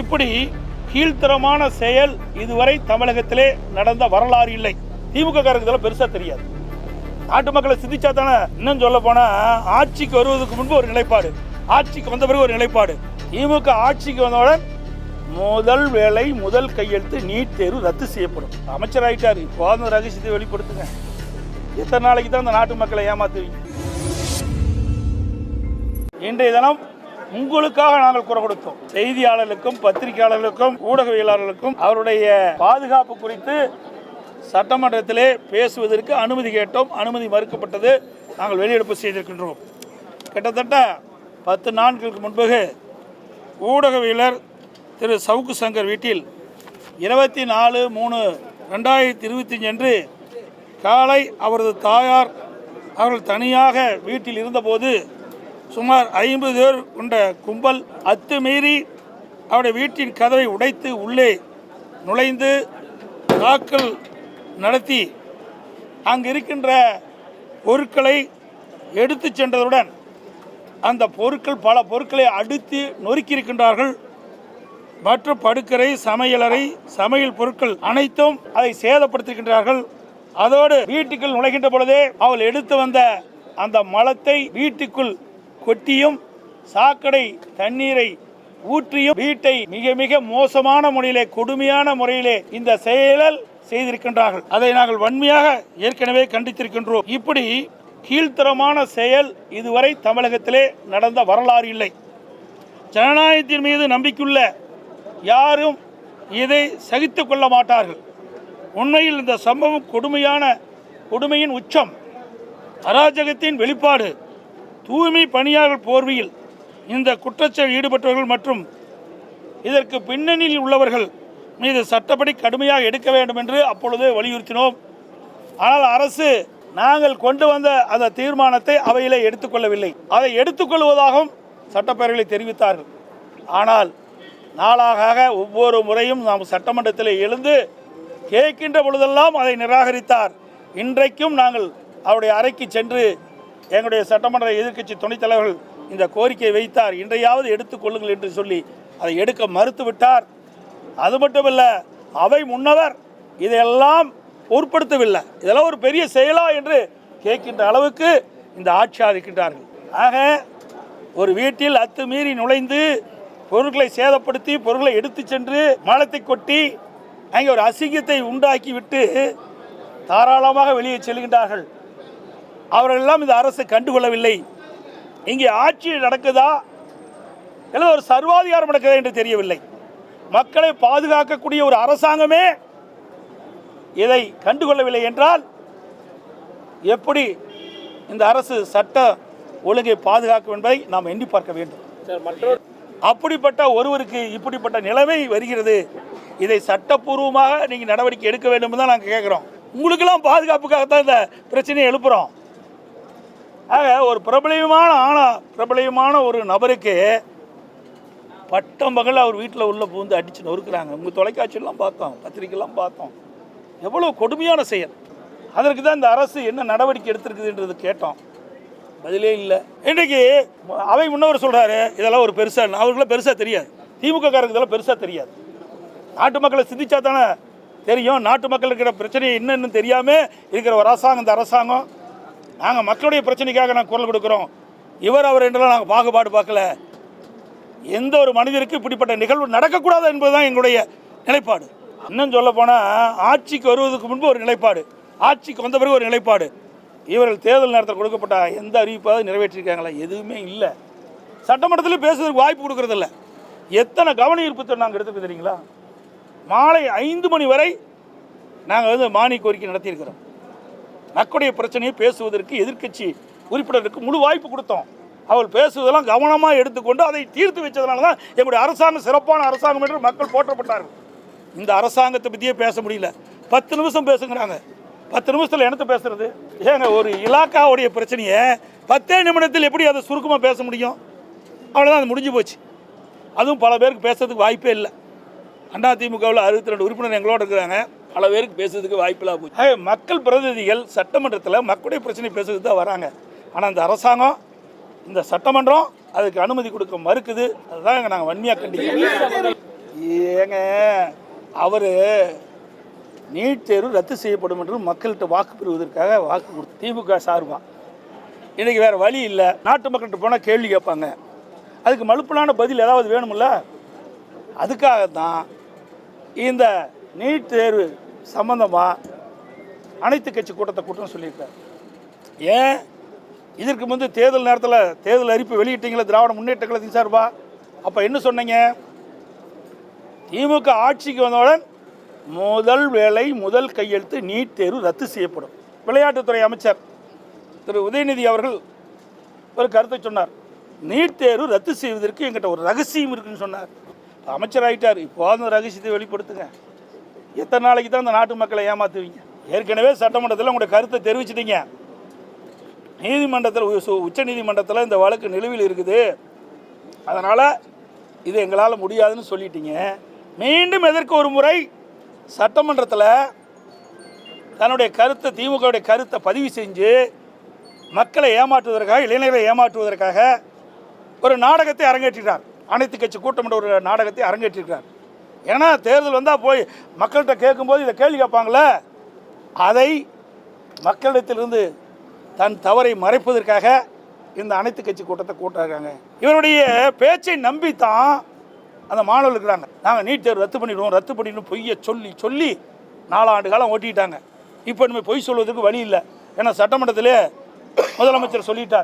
இப்படி கீழ்த்தரமான செயல் இதுவரை தமிழகத்திலே நடந்த வரலாறு இல்லை. திமுக காரங்க இதெல்லாம் பெருசா தெரியாது. நாட்டு மக்களை சிந்திச்சா தானே இன்னும் சொல்ல போனா ஆட்சிக்கு வருவதற்கு முன்பு ஒரு நிலைப்பாடு. ஆட்சிக்கு வந்த பிறகு ஒரு நிலைப்பாடு. திமுக ஆட்சிக்கு வந்தவுடன் முதல் வேலை முதல் கையெழுத்து நீட் தேர்வு ரத்து செய்யப்படும். அமைச்சர் ஆயிட்டாரு இப்போ அந்த ரகசியத்தை வெளிப்படுத்துங்க. எத்தனை நாளைக்கு தான் அந்த நாட்டு மக்களை ஏமாத்துவீங்க? இன்றைய தினம் உங்களுக்காக நாங்கள் குரல் கொடுத்தோம். செய்தியாளர்களுக்கும் பத்திரிகையாளர்களுக்கும் ஊடகவியலாளர்களுக்கும் அவருடைய பாதுகாப்பு குறித்து சட்டமன்றத்திலே பேசுவதற்கு அனுமதி கேட்டோம். அனுமதி மறுக்கப்பட்டது. நாங்கள் வெளியெடுப்பு செய்திருக்கின்றோம். கிட்டத்தட்ட பத்து நாட்களுக்கு முன்பு ஊடகவியலர் திரு சவுக்கு சங்கர் வீட்டில் இருபத்தி நாலு மூணு ரெண்டாயிரத்தி இருபத்தி அன்று காலை அவரது தாயார் அவர்கள் தனியாக வீட்டில் இருந்தபோது சுமார் ஐம்பது பேர் கொண்ட கும்பல் அத்துமீறி அவருடைய வீட்டின் கதவை உடைத்து உள்ளே நுழைந்து தாக்கல் நடத்தி அங்கு இருக்கின்ற பொருட்களை எடுத்து சென்றதுடன் அந்த பொருட்கள் பல பொருட்களை அடித்து நொறுக்கியிருக்கின்றார்கள். மற்ற படுக்கரை சமையலறை சமையல் பொருட்கள் அனைத்தும் அதை சேதப்படுத்திருக்கின்றார்கள் அதோடு வீட்டுக்குள் நுழைகின்ற பொழுதே அவள் எடுத்து வந்த அந்த மலத்தை வீட்டுக்குள் கொட்டியும் சாக்கடை தண்ணீரை ஊற்றியும் வீட்டை மிக மிக மோசமான முறையிலே கொடுமையான முறையிலே இந்த செயலல் செய்திருக்கின்றார்கள். அதை நாங்கள் வன்மையாக ஏற்கனவே கண்டித்திருக்கின்றோம். இப்படி கீழ்த்தரமான செயல் இதுவரை தமிழகத்திலே நடந்த வரலாறு இல்லை. ஜனநாயகத்தின் மீது நம்பிக்கையுள்ள யாரும் இதை சகித்து கொள்ள மாட்டார்கள். உண்மையில் இந்த சம்பவம் கொடுமையான கொடுமையின் உச்சம் அராஜகத்தின் வெளிப்பாடு தூய்மை பணியாளர் போர்வையில் இந்த குற்றச்செயல் ஈடுபட்டவர்கள் மற்றும் இதற்கு பின்னணியில் உள்ளவர்கள் மீது சட்டப்படி கடுமையாக எடுக்க வேண்டும் என்று அப்பொழுது வலியுறுத்தினோம். ஆனால் அரசு நாங்கள் கொண்டு வந்த அந்த தீர்மானத்தை அவையிலே எடுத்துக்கொள்ளவில்லை. அதை எடுத்துக்கொள்வதாகவும் சட்டப்பேரவையில் தெரிவித்தார்கள். ஆனால் நாளாக ஒவ்வொரு முறையும் நாம் சட்டமன்றத்தில் எழுந்து கேட்கின்ற பொழுதெல்லாம் அதை நிராகரித்தார். இன்றைக்கும் நாங்கள் அவருடைய அறைக்கு சென்று எங்களுடைய சட்டமன்ற எதிர்க்கட்சி துணைத் தலைவர்கள் இந்த கோரிக்கையை வைத்தார். இன்றையாவது எடுத்துக்கொள்ளுங்கள் என்று சொல்லி அதை எடுக்க மறுத்துவிட்டார். அது மட்டுமல்ல அவை முன்னவர் இதையெல்லாம் பொருட்படுத்தவில்லை. இதெல்லாம் ஒரு பெரிய செயலா என்று கேட்கின்ற அளவுக்கு இந்த ஆட்சியார் இருக்கின்றார்கள் ஆக ஒரு வீட்டில் அத்துமீறி நுழைந்து பொருட்களை சேதப்படுத்தி பொருட்களை எடுத்து சென்று மலத்தை கொட்டி அங்கே ஒரு அசிங்கத்தை உண்டாக்கி விட்டு தாராளமாக வெளியே செல்கின்றார்கள். அவர்களெல்லாம் இந்த அரசு கண்டுகொள்ளவில்லை. இங்கே ஆட்சி நடக்குதா? அல்லது ஒரு சர்வாதிகாரம் நடக்குதா என்று தெரியவில்லை. மக்களை பாதுகாக்கக்கூடிய ஒரு அரசாங்கமே இதை கண்டுகொள்ளவில்லை என்றால் எப்படி இந்த அரசு சட்ட ஒழுங்கை பாதுகாக்கும் என்பதை நாம் எண்ணி பார்க்க வேண்டும். அப்படிப்பட்ட ஒருவருக்கு இப்படிப்பட்ட நிலைமை வருகிறது. இதை சட்டப்பூர்வமாக நீங்கள் நடவடிக்கை எடுக்க வேண்டும் தான் நாங்கள் கேட்குறோம் உங்களுக்கெல்லாம் பாதுகாப்புக்காகத்தான் இந்த பிரச்சனையை எழுப்புகிறோம் ஆக ஒரு பிரபலியமான ஆனா பிரபலியமான ஒரு நபருக்கு பட்டம் பகல் அவர் வீட்டில் உள்ள பூந்து அடித்து நொறுக்கிறாங்க. உங்கள் தொலைக்காட்சியெல்லாம் பார்த்தோம் பத்திரிக்கைலாம் பார்த்தோம். எவ்வளோ கொடுமையான செயல். அதற்கு தான் இந்த அரசு என்ன நடவடிக்கை எடுத்திருக்குதுன்றது கேட்டோம். பதிலே இல்லை. இன்றைக்கு அவை முன்னவர் சொல்கிறாரு இதெல்லாம் ஒரு பெருசாக அவருக்குலாம் பெருசாக தெரியாது. திமுக காரங்க இதெல்லாம் பெருசாக தெரியாது. நாட்டு மக்களை சிந்திச்சா தானே தெரியும். நாட்டு மக்கள் இருக்கிற பிரச்சனை என்னன்னு தெரியாமல் இருக்கிற ஒரு அரசாங்கம் இந்த அரசாங்கம் நாங்கள் மக்களுடைய பிரச்சனைக்காக நாங்கள் குரல் கொடுக்குறோம். இவர் அவர் என்றெல்லாம் நாங்கள் பாகுபாடு பார்க்கல. எந்த ஒரு மனிதருக்கு இப்படிப்பட்ட நிகழ்வு நடக்கக்கூடாது என்பது தான் எங்களுடைய நிலைப்பாடு. இன்னும் சொல்ல போனால் ஆட்சிக்கு வருவதற்கு முன்பு ஒரு நிலைப்பாடு. ஆட்சிக்கு வந்த பிறகு ஒரு நிலைப்பாடு. இவர்கள் தேர்தல் நேரத்தில் கொடுக்கப்பட்ட எந்த அறிவிப்பாவது நிறைவேற்றிருக்காங்களா எதுவுமே இல்லை. சட்டமன்றத்தில் பேசுவதற்கு வாய்ப்பு கொடுக்குறதில்ல. எத்தனை கவன ஈர்ப்பு நாங்கள் எடுத்துக்க தெரியுங்களா? மாலை ஐந்து மணி வரை நாங்கள் வந்து மானிய கோரிக்கை நடத்தியிருக்கிறோம். மக்களுடைய பிரச்சனையை பேசுவதற்கு எதிர்க்கட்சி உறுப்பினருக்கு முழு வாய்ப்பு கொடுத்தோம். அவள் பேசுவதெல்லாம் கவனமாக எடுத்துக்கொண்டு அதை தீர்த்து வச்சதுனால தான் எங்களுடைய அரசாங்கம் சிறப்பான அரசாங்கம் என்று மக்கள் போற்றப்பட்டார்கள். இந்த அரசாங்கத்தை பற்றியே பேச முடியல. பத்து நிமிஷம் பேசுங்கிறாங்க. பத்து நிமிஷத்தில் என்னத்தை பேசுறது? ஏங்க ஒரு இலாக்காவுடைய பிரச்சனையை பத்தே நிமிடத்தில் எப்படி அதை சுருக்கமாக பேச முடியும்? அவ்வளோதான் அது முடிஞ்சு போச்சு. அதுவும் பல பேருக்கு பேசுறதுக்கு வாய்ப்பே இல்லை. அண்ணா திமுகவில் அறுபத்தி ரெண்டு உறுப்பினர் எங்களோட இருக்கிறாங்க. பல பேருக்கு பேசுறதுக்கு வாய்ப்பில்லாம போச்சு. மக்கள் பிரதிநிதிகள் சட்டமன்றத்தில் மக்களுடைய பிரச்சனை பேசுறதுக்கு தான் வராங்க. ஆனால் இந்த அரசாங்கம் இந்த சட்டமன்றம் அதுக்கு அனுமதி கொடுக்க மறுக்குது. அதுதான் நாங்கள் வன்மையாக கண்டிக்கிறோம். ஏங்க அவர் நீட் தேர்வு ரத்து செய்யப்படும் என்று மக்கள்கிட்ட வாக்கு பெறுவதற்காக வாக்கு கொடுத்து திமுக சார்பா இன்றைக்கி வேறு வழி இல்லை. நாட்டு மக்கள்கிட்ட போனால் கேள்வி கேட்பாங்க. அதுக்கு மலுப்பலான பதில் ஏதாவது வேணுமில்ல அதுக்காகத்தான் இந்த நீட் தேர்வு சம்பந்தமாக அனைத்து கட்சி கூட்டத்தை கூட்டம் சொல்லியிருக்கார். ஏன்? இதற்கு முந்தைய தேர்தல் நேரத்தில் தேர்தல் அறிப்பு வெளியிட்டீங்களா திராவிட முன்னேற்ற கழகத்தின் சார்பா? அப்போ என்ன சொன்னீங்க? திமுக ஆட்சிக்கு வந்தவுடன் முதல் வேலை முதல் கையெழுத்து நீட் தேர்வு ரத்து செய்யப்படும். விளையாட்டுத்துறை அமைச்சர் திரு உதயநிதி அவர்கள் ஒரு கருத்தை சொன்னார். நீட் தேர்வு ரத்து செய்வதற்கு எங்கிட்ட ஒரு ரகசியம் இருக்குன்னு சொன்னார். அமைச்சர் ஆகிட்டார் இப்போ அந்த ரகசியத்தை வெளிப்படுத்துங்க. எத்தனை நாளைக்கு தான் இந்த நாட்டு மக்களை ஏமாத்துவீங்க? ஏற்கனவே சட்டமன்றத்தில் உங்களுடைய கருத்தை தெரிவிச்சிட்டீங்க. நீதிமன்றத்தில் உ- உச்ச நீதிமன்றத்தில் இந்த வழக்கு நிலுவையில் இருக்குது. அதனால் இது எங்களால் முடியாதுன்னு சொல்லிட்டீங்க. மீண்டும் எதற்கு ஒரு முறை சட்டமன்றத்தில் தன்னுடைய கருத்தை திமுகவுடைய கருத்தை பதிவு செஞ்சு மக்களை ஏமாற்றுவதற்காக இளைஞர்களை ஏமாற்றுவதற்காக ஒரு நாடகத்தை அரங்கேற்றினார் அனைத்து கட்சி கூட்டம் என்ற ஒரு நாடகத்தை அரங்கேற்றிருக்கிறார். ஏன்னா தேர்தல் வந்தால் போய் மக்கள்கிட்ட கேட்கும்போது இதை கேள்வி கேட்பாங்களே அதை மக்களிடத்திலிருந்து தன் தவறை மறைப்பதற்காக இந்த அனைத்து கட்சி கூட்டத்தை கூட்டிருக்காங்க. இவருடைய பேச்சை நம்பித்தான் அந்த மாணவர்கள் இருக்கிறாங்க. நாங்கள் நீட் தேர்வு ரத்து பண்ணிடுவோம் ரத்து பண்ணிடணும் பொய்யை சொல்லி சொல்லி நாலாண்டு காலம் ஓட்டிட்டாங்க. இப்போ இனிமேல் பொய் சொல்வதற்கு வழி இல்லை. ஏன்னா சட்டமன்றத்திலே முதலமைச்சர் சொல்லிட்டார்.